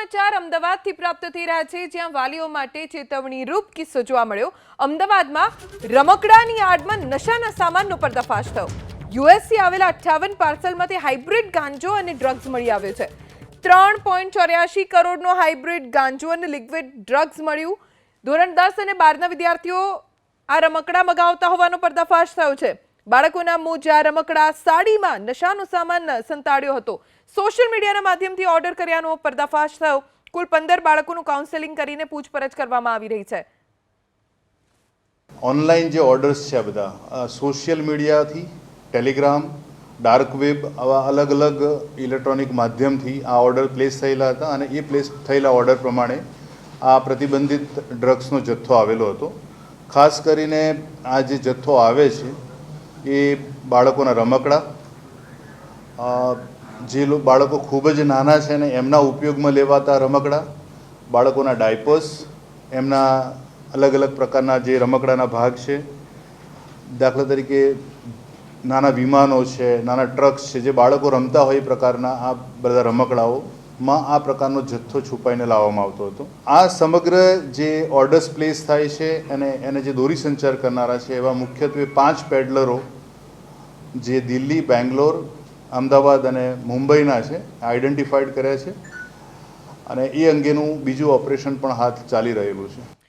સમાચાર અમદાવાદથી પ્રાપ્ત થઈ રહ્યા છે, જ્યાં વાલીઓ માટે ચેતવણી રૂપ કિસ્સો જોવા મળ્યો. અમદાવાદમાં રમકડાની આડમાં નશાના સામાનનો પર્દાફાશ થયો. યુએસથી આવેલા અઠ્ઠાવન પાર્સલમાંથી હાઇબ્રિડ ગાંજો અને ડ્રગ્સ મળી આવ્યો છે. ત્રણ પોઈન્ટ ચોર્યાસી કરોડનો હાઇબ્રિડ ગાંજો અને લિક્વિડ ડ્રગ્સ મળ્યું. ધોરણ દસ અને બારના વિદ્યાર્થીઓ આ રમકડા મગાવતા હોવાનો પર્દાફાશ થયો છે. બાળકોના મોજા રમકડા, સાડીમાં નશાનો સામાન સંતાડ્યો હતો. સોશિયલ મીડિયાના માધ્યમથી ઓર્ડર કર્યાનો પર્દાફાશ થયો. કુલ પંદર બાળકોનું કાઉન્સેલિંગ કરીને પૂછપરછ કરવામાં આવી રહી છે. ઓનલાઈન જે ઓર્ડર્સ છે આ બધા સોશિયલ મીડિયાથી, ટેલિગ્રામ, ડાર્ક વેબ, આવા અલગ અલગ ઇલેક્ટ્રોનિક માધ્યમથી આ ઓર્ડર પ્લેસ થયેલા હતા અને એ પ્લેસ થયેલા ઓર્ડર પ્રમાણે આ પ્રતિબંધિત ડ્રગ્સનો જથ્થો આવેલો હતો. ખાસ કરીને આ જે જથ્થો આવે છે એ બાળકોના રમકડા. જે બાળકો ખૂબ જ નાના છે ને એમના ઉપયોગમાં લેવાતા રમકડા, બાળકોના ડાયપર્સ, એમના અલગ અલગ પ્રકારના જે રમકડાના ભાગ છે, દાખલા તરીકે નાના વિમાનો છે, નાના ટ્રક્સ છે, જે બાળકો રમતા હોય એ પ્રકારના આ બધા રમકડાઓમાં આ પ્રકારનો જથ્થો છુપાઈને લાવવામાં આવતો હતો. આ સમગ્ર જે ઓર્ડર્સ પ્લેસ થાય છે અને એને જે દોરી સંચાર કરનારા છે, એવા મુખ્યત્વે પાંચ પેડલરો જે દિલ્હી, બેંગ્લોર, અમદાવાદ અને મુંબઈના છે આઈડેન્ટિફાઈડ કર્યા છે અને એ અંગેનું બીજું ઓપરેશન પણ હાથ ચાલી રહેલું છે.